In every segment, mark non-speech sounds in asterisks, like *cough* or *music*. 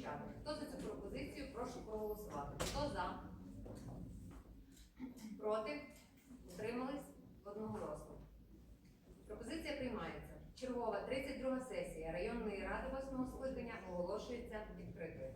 звучати. Хто за цю пропозицію? Прошу проголосувати. Хто за? Проти? Утримались? Одноголосно. Пропозиція приймається. Чергова 32 сесія районної ради 8 скликання оголошується відкритою.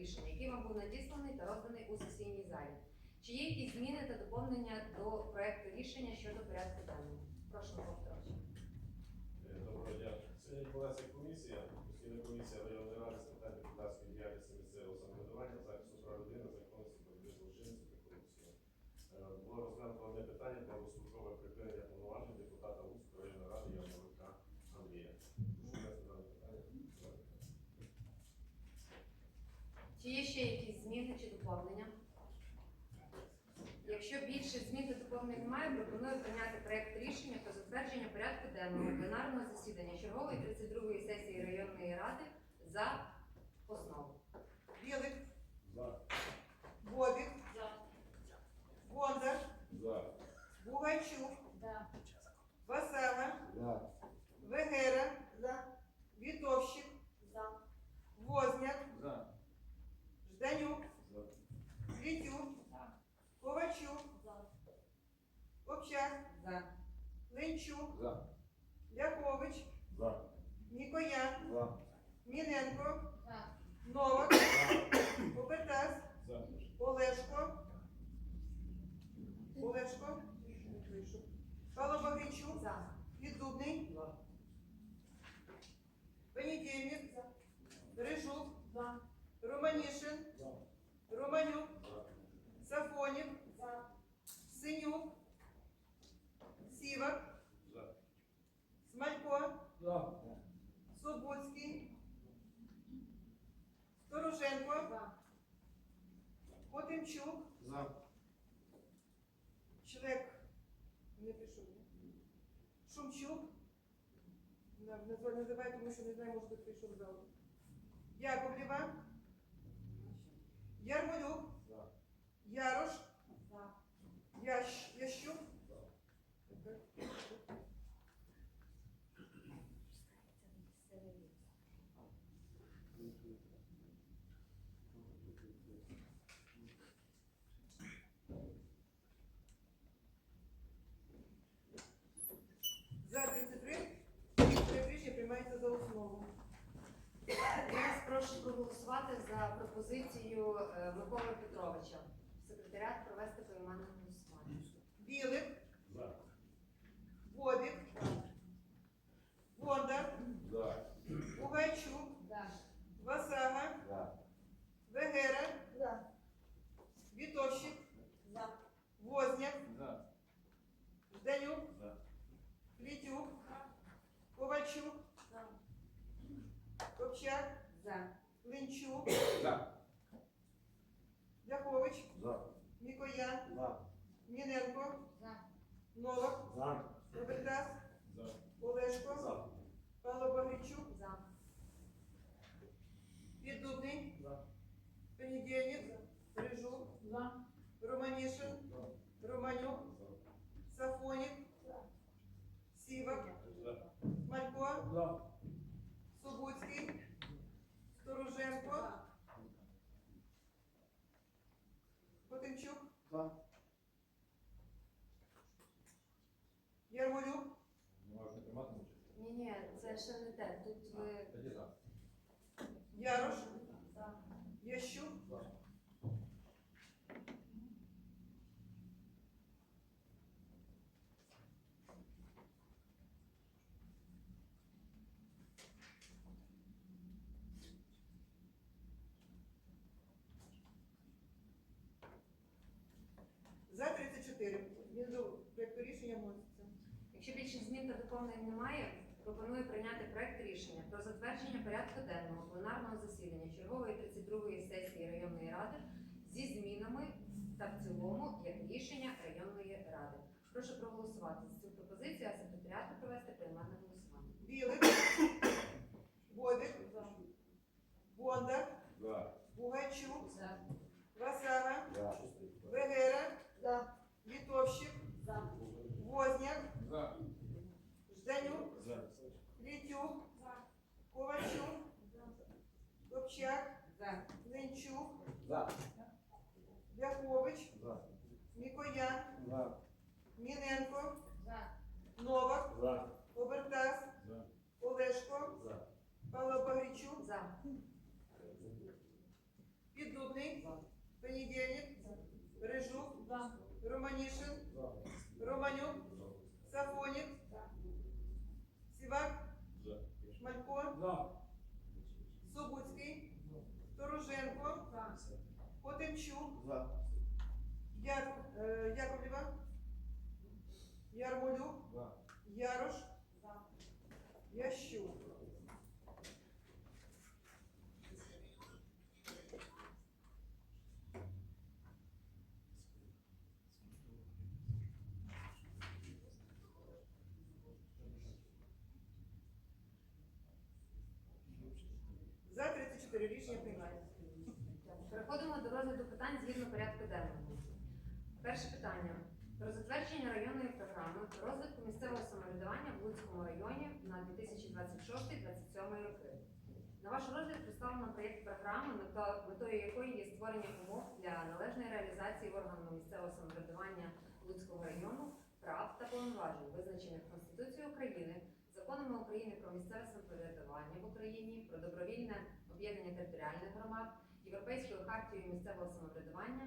рішення, який вам був надісланий та розданий у сесійній залі. Чи є якісь зміни та доповнення до проекту рішення щодо порядку денного? Прошу повторювати. Е, доброго дня. Сьогодні була комісія, постійна комісія районної ради з питань депутатської діяльності. денного пленарного засідання чергової 32-ї сесії районної ради за основу. Білик. За. Бобік. Шумчук. Називаю, тому що не знаю, може хтось прийшов зал. Яковлєва. Ярмолюк. Ярош. Ящук. Проголосувати за пропозицію е, Миколи Петровича. Секретаріат провести поіменне голосування. Білик. За. Бобік. Бондар. За. Пугайчук. За. Васага. За. Вегера. Вітовщик. Возняк. За. Жданюк. За. Літюк. Ковальчук. Копчак. За. Линчук. За. Ляхович. За. Мікоян. За. Міненко. За. Новак. За. Обертас. За. Олешко. За. Павло Багричук. За. Піддубний. За. Понедільник. Рижук. Романішин. Романюк. Сафонік. Сівак. Малько. За. Сугуцький. Стороженко. Потимчук. За. Ярмолюк. Можна приймати участь? Ні, ні, це ще не те. Тут ви. Ярош. Ящук. За 34. Він до проекту рішення вноситься. Якщо більше змін та доповнень немає, пропоную прийняти проект рішення про затвердження порядку денного пленарного засідання чергової 32-ї сесії районної ради зі змінами та в цілому як рішення районної ради. Прошу проголосувати за цю пропозицію, а секретаріату провести приймальне голосування. Білик. Бобік. Бондар. За. Бугайчук. За. Васага. За. Вегера. Літовщик. Возняк. За. Жданюк. За. Літюк. Ковальчук. Копчак. За. Линчук. За. Ляхович. За. Мікоян. За. Міненко. За. Новак. За. Обертас. За. Олешко. За. Павло Багричук. За. Піддубний. Понедільник. Рижук. Романішин. Романюк. Сафонік. Сівак. За. Малько. За. Сугуцький. Стороженко. Потимчук. За. Яр, е, Яковлєва. Ярмолюк. За. Ярош. Ящук. За 34 Переходимо до розгляду питань згідно порядку денного. Перше питання про затвердження районної програми розвитку місцевого самоврядування в Луцькому районі на 2026-2027 роки. На ваш розгляд представлено проєкт програми, метою якої є створення умов для належної реалізації органами місцевого самоврядування Луцького району прав та повноважень, визначених Конституцією України, законами України про місцеве самоврядування в Україні, про добровільне об'єднання територіальних громад, Європейською хартією місцевого самоврядування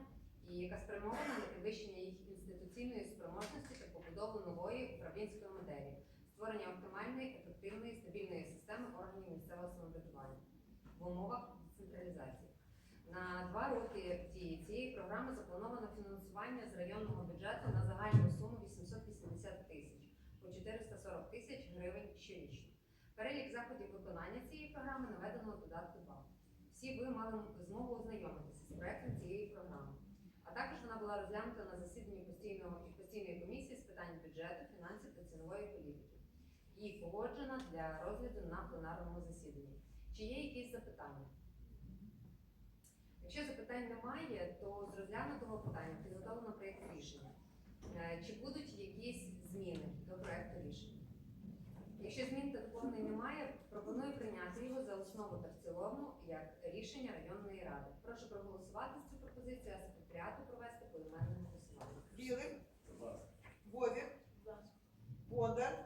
і яка спрямована на підвищення їх інституційної спроможності та побудову нової управлінської моделі, створення оптимальної, ефективної, стабільної системи органів місцевого самоврядування в умовах децентралізації. На два роки дії цієї програми заплановано фінансування з районного бюджету на загальну суму 880 тисяч по 440 тисяч гривень щорічно. Перелік заходів виконання цієї програми наведено додатку 2. Всі ви мали змогу ознайомитися з проектом цієї програми. А також вона була розглянута на засіданні постійного постійної комісії з питань бюджету, фінансів та цінової політики. і погоджена для розгляду на пленарному засіданні. Чи є якісь запитання? Якщо запитань немає, то з розглянутого питання підготовлено проєкт рішення. Е, Чи будуть якісь зміни до проєкту рішення? Якщо змін та доповнень немає, пропоную прийняти його за основу та в цілому як рішення районної ради. Прошу проголосувати за цю пропозицію, а секретаріату провести поіменне голосування. Білик, За. Бовік, Бондар,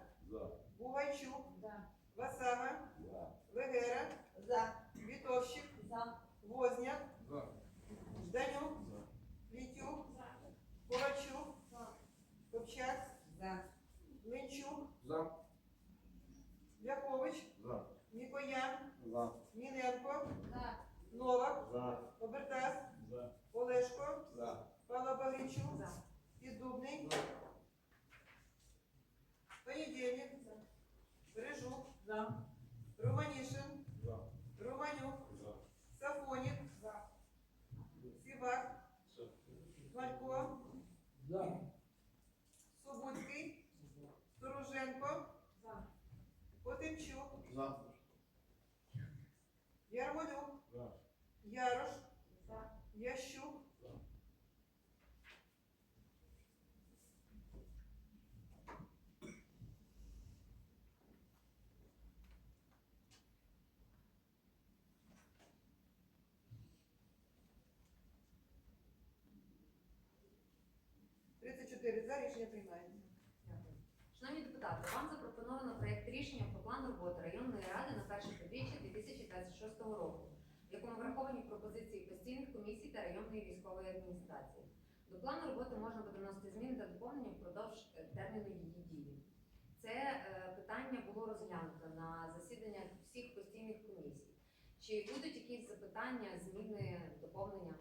4 за рішення приймається. Шановні депутати, вам запропоновано проєкт рішення про план роботи районної ради на перше півріччя 2026 року, в якому враховані пропозиції постійних комісій та районної військової адміністрації. До плану роботи можна буде вносити зміни та доповнення впродовж е, терміну її дії. Це е, питання було розглянуто на засіданнях всіх постійних комісій. Чи будуть якісь запитання, зміни, доповнення?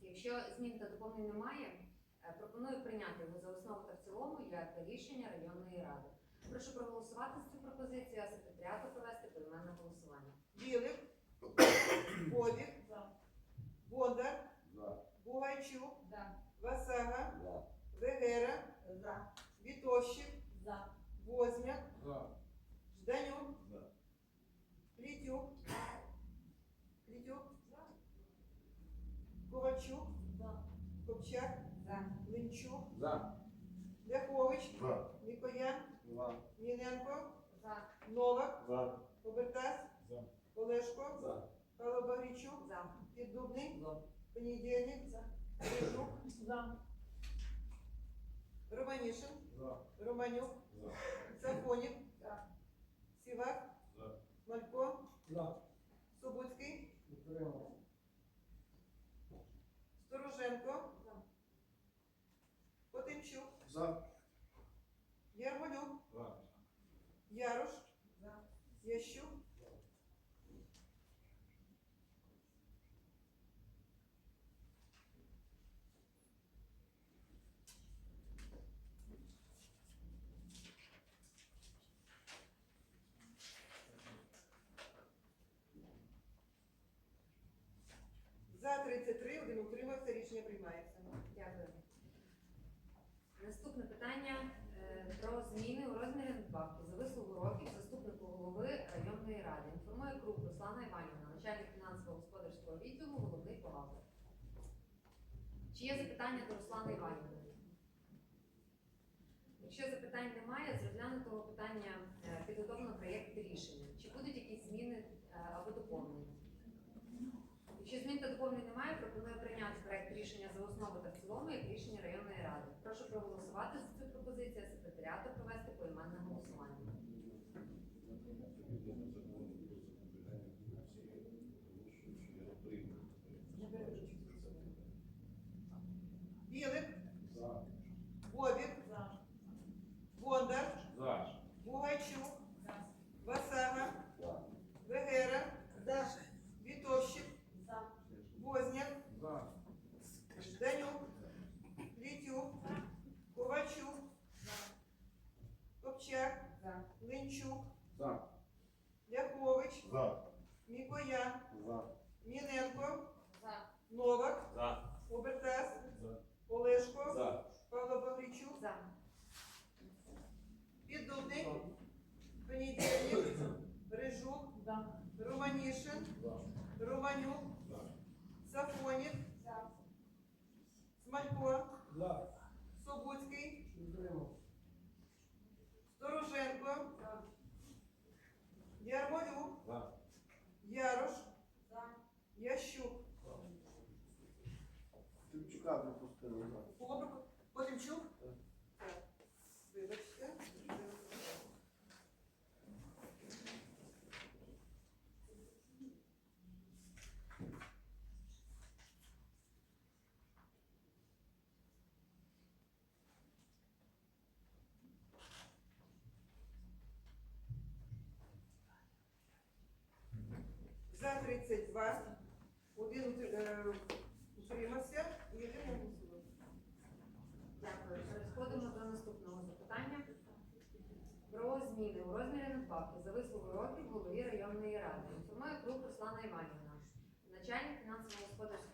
Якщо змін та доповнень немає, Пропоную прийняти його за основу та в цілому як рішення районної ради. Прошу проголосувати за цю пропозицію, а секретаріату провести поіменне голосування. Білик, *coughs* Бовік, Линчук, Ляхович, Мікоян, Міненко, Новак, Обертас, Олешко, Павло Багрійчук, За. Піддубний, Понедільник, Рижук, Романішин, Романюк, Сафонік, Сівак, Малько, Субуцький, Стороженко, Потимчук, Ярмолюк, Ярош, Ящук, За 33, один утримався, рішення приймається. Дякую. Наступне питання е, про зміни у розмірі надбавки за вислугу років заступнику голови районної ради. Інформує круг Руслана Іванівна, начальник фінансово-господарського відділу, головний бухгалтер. Чи є запитання до Руслана Іванівни? Якщо запитань немає, з розглянутого питання е, підготовлено проєкт рішення. Чи будуть якісь зміни е, або доповнення? Якщо змін та доповнень немає, пропоную прийняти проект рішення за основу та в цілому як рішення районної ради. Прошу проголосувати за цю пропозицію, Іванчук. За. Ляхович. За. Мікоян. За. Міненко. За. Новак. За. Обертас. За. Олешко. За. Павло Павлічук. За. Піддубник. Понедельник. Рижук. За. Романішин. За. Романюк. За. Сафонів. За. Смалько. За. Собуцький. Світлана Іванівна, начальник фінансово-господарського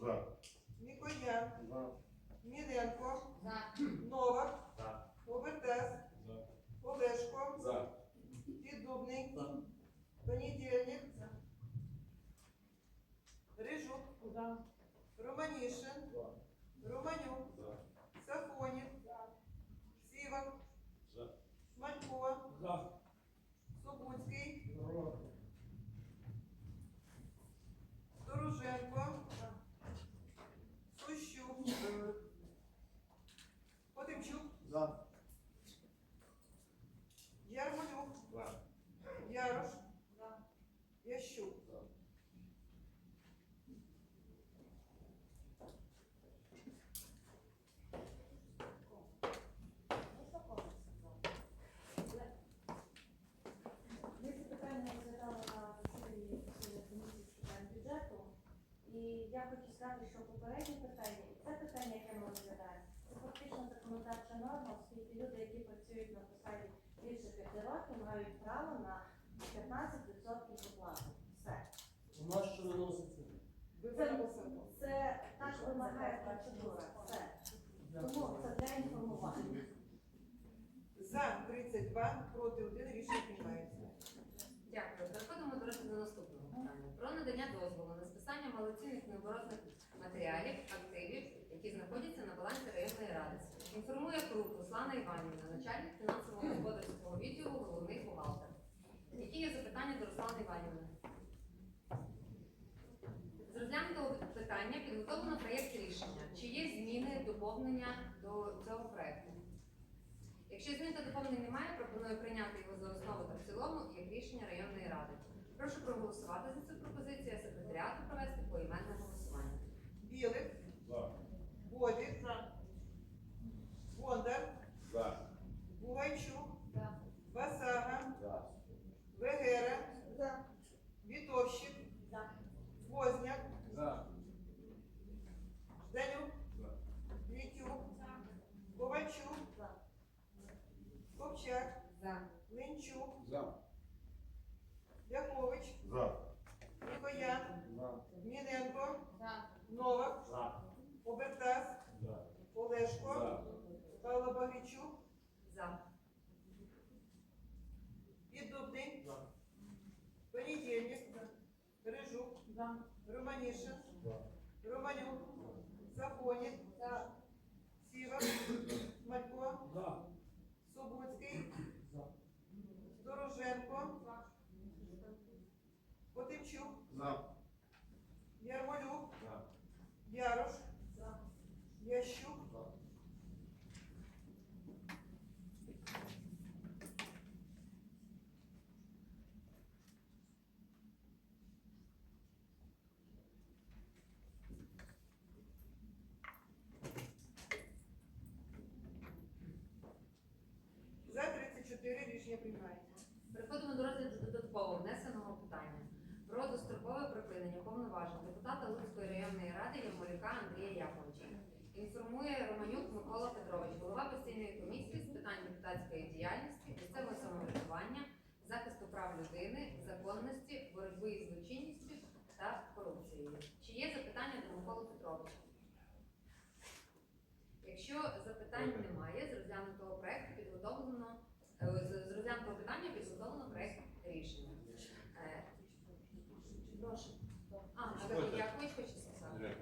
За. хочу сказати, що попереднє питання, це питання, яке ми розглядаємо, це фактично законодавча норма. Оксана Іванівна, начальник фінансового господарського відділу головний бухгалтер. Які є запитання до Руслана Іванівна? З розглянутого питання підготовлено проєкт рішення. Чи є зміни, доповнення до цього проєкту? Якщо змін та доповнення немає, пропоную прийняти його за основу та в цілому як рішення районної ради. Прошу проголосувати за цю пропозицію, а секретаріату провести поіменне голосування. Рішення приймається. Переходимо до розгляду додатково внесеного питання про дострокове припинення повноважень депутата Луцької районної ради Ярмолюка Андрія Яковича. Інформує Романюк Микола Петрович, голова постійної комісії з питань депутатської діяльності, місцевого самоврядування, захисту прав людини, законності, боротьби із злочинністю та корупцією. Чи є запитання до Миколи Петровича? Якщо запитань немає, з розглянутого проекту підготовлено розглянутого питання підготовлено проект рішення. Е, Прошу. А, Андрій Якович хоче сказати.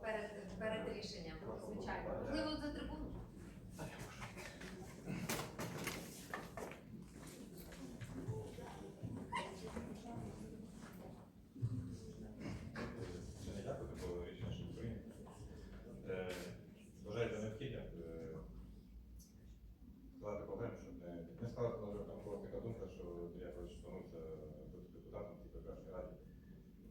Перед, перед рішенням, звичайно. Можливо, за трибуну. Ще не дякую такого рішення, що прийнято. Е, Вважаю за необхідне е, сказати колегам, що не, не сказати, може, там була така думка, що я колись становився бути депутатом в цій прекрасній раді.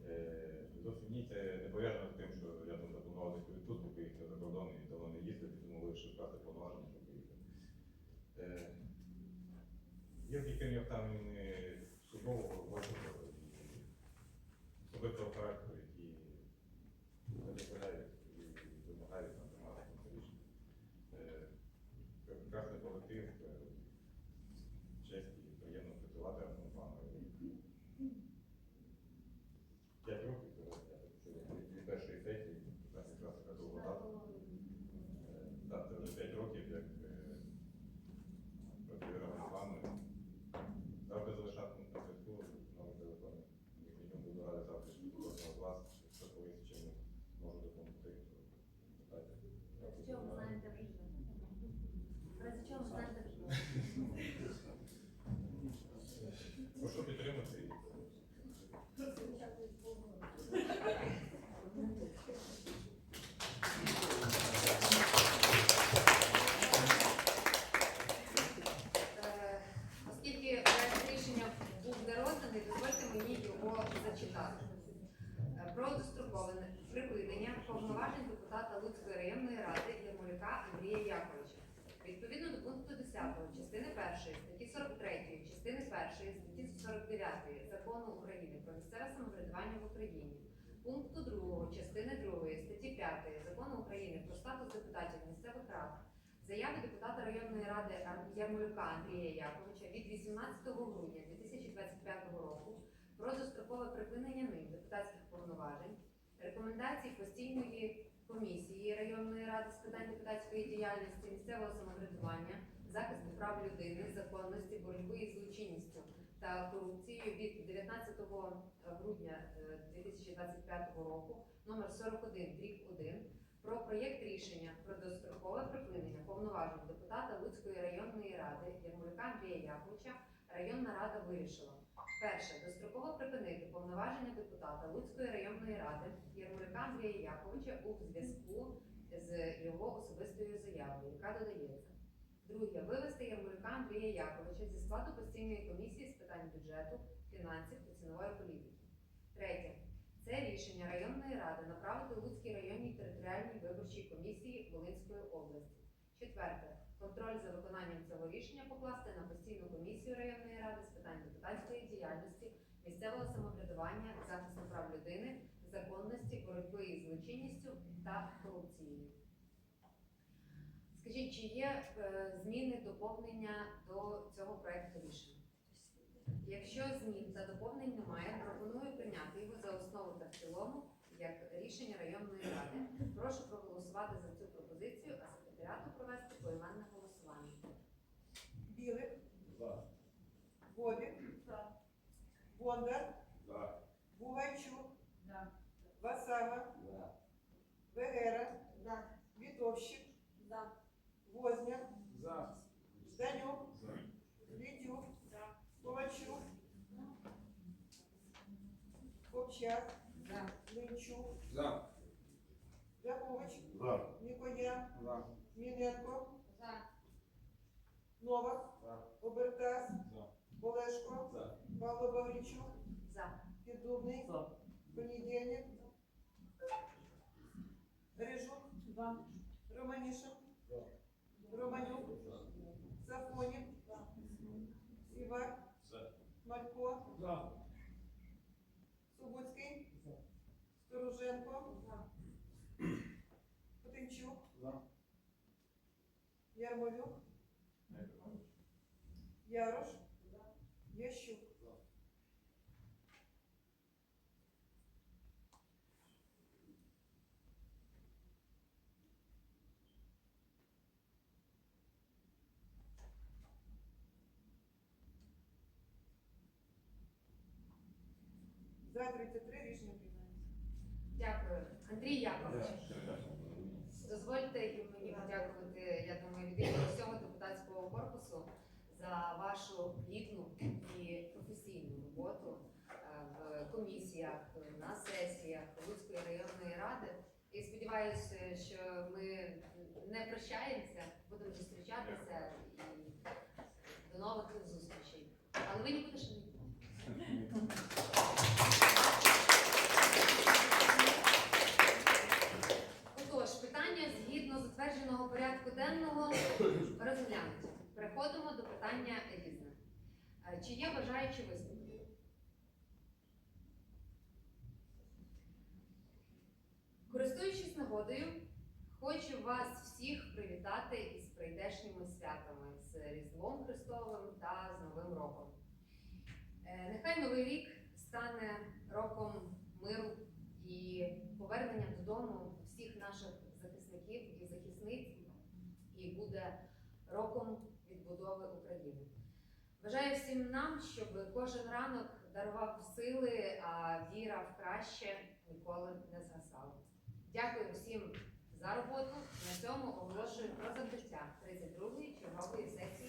Е, Зовсім ні, це не пов'язано з тим, що я там запланував десь у відпустку, поїхати за кордон і давно не їздив, і тому вирішив скласти повноваження, щоб поїхати. Е, Є там обставини судового важливого особистого характеру, які не дозволяють і вимагають нам приймати це рішення. Е, Прекрасний колектив, е, честь і приємно працювати разом з вами. П'ять років, е, я так чую, від першої сесії, це якраз така довга дата. Е, Так, це вже п'ять років, як е, працюю разом з вами. Завжди залишати на зв'язку, номер телефону. Як мінімум буду радий завтра, що кожного з вас, якщо колись чимось можу допомогти, то питайте. З чого ви знаєте вже? Рази чого ви знаєте вже? Прошу підтримати. Е, Оскільки проект рішення був не розданий, дозвольте мені його зачитати. Е, Про дострокове припинення повноважень депутата Луцької районної ради Ярмолюка Андрія Яковича. Відповідно до пункту 10 частини 1 статті 43, частини 1 статті 49 Закону України про місцеве самоврядування в Україні, пункту 2 частини 2 статті 5 Закону України про статус депутатів місцевих рад, Заяви депутата районної ради Ярмолюка Андрія Яковича від 18 грудня 2025 року про дострокове припинення ним депутатських повноважень, рекомендацій постійної комісії районної ради з питань депутатської діяльності, місцевого самоврядування, захисту прав людини, законності, боротьби із злочинністю та корупцією від 19 грудня е, 2025 року номер 41 дріб 1 про проєкт рішення про дострокове припинення повноважень депутата Луцької районної ради Ярмолюка Андрія Яковича районна рада вирішила. Перше, достроково припинити повноваження депутата Луцької районної ради Ярмолюка Андрія Яковича у зв'язку з його особистою заявою, яка додається. Друге, вивести Ярмолюка Андрія Яковича зі складу постійної комісії з питань бюджету, фінансів та цінової політики. Третє. Це рішення районної ради направити Луцькій районній територіальній виборчій комісії Волинської області. Четверте. Контроль за виконанням цього рішення покласти на постійну комісію районної ради з питань депутатської діяльності, місцевого самоврядування, захисту прав людини, законності, боротьби із злочинністю та корупцією. Скажіть, чи є е, зміни доповнення до цього проекту рішення? Якщо змін та доповнень немає, пропоную прийняти його за основу та в цілому як рішення районної ради. Прошу проголосувати за цю пропозицію, а секретаріату провести поіменне голосування. Білик, За. Бобік, Бондар, За. Бугайчук, Да. Васага, За. Вегера, Да. Вітовщик. Возняк, За. Зданюк, За. Літюк, Ковальчук, Ковчак, Линчук, За. Якович, За. Нікоян, За. Міненко, За. Новак, За. Обертас, За. Олешко, За. Павло Баврічук, За. Піддубний, За. Понедільник, Рижук, Два. Романішин, Прощаємося, будемо зустрічатися і до нових зустрічей. Але ви нікуди ще не. Отож, питання згідно затвердженого порядку денного розглянуті. Переходимо до питання різне. Чи є бажаючі виступити? Користуючись нагодою, хочу вас всіх привітати із прийдешніми святами з Різдвом Христовим та з Новим роком. Е, Нехай Новий рік стане роком миру і повернення додому всіх наших захисників і захисниць, і буде роком відбудови України. Бажаю всім нам, щоб кожен ранок дарував сили, а віра в краще ніколи не згасала. Дякую всім за роботу. На цьому оголошую про закриття 32-ї чергової сесії